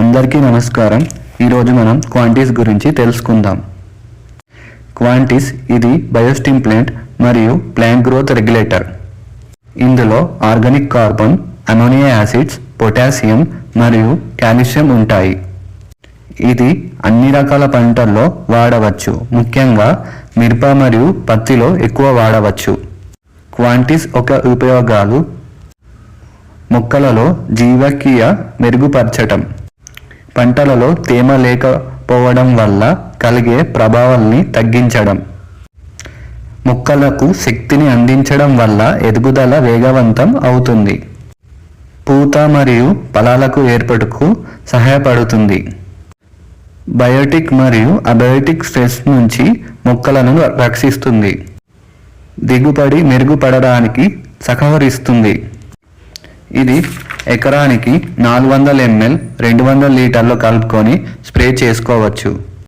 అందరికీ నమస్కారం. ఈరోజు మనం క్వాంటిస్ గురించి తెలుసుకుందాం. క్వాంటిస్ ఇది బయోస్టిమ్ప్లాంట్ మరియు ప్లాంట్ గ్రోత్ రెగ్యులేటర్. ఇందులో organic carbon ammonia acids potassium మరియు కాల్షియం ఉంటాయి. ఇది అన్ని రకాల పంటల్లో వాడవచ్చు. ముఖ్యంగా మిరప మరియు పత్తిలో ఎక్కువ వాడవచ్చు. క్వాంటిస్ ఒక ఉపయోగాలు. మొక్కలలో జీవకీయ మెరుగుపరచటం. పంటలలో తేమ లేకపోవడం వల్ల కలిగే ప్రభావాల్ని తగ్గించడం. మొక్కలకు శక్తిని అందించడం వల్ల ఎదుగుదల వేగవంతం అవుతుంది. పూత మరియు ఫలాలకు ఏర్పడుకు సహాయపడుతుంది. బయోటిక్ మరియు అబయోటిక్ స్ట్రెస్ నుంచి మొక్కలను రక్షిస్తుంది. దిగుబడి మెరుగుపడడానికి సహకరిస్తుంది. ఇది ఎకరానికి నాలుగు వందల ఎంఎల్ రెండు వందల లీటర్లు కలుపుకొని స్ప్రే చేసుకోవచ్చు.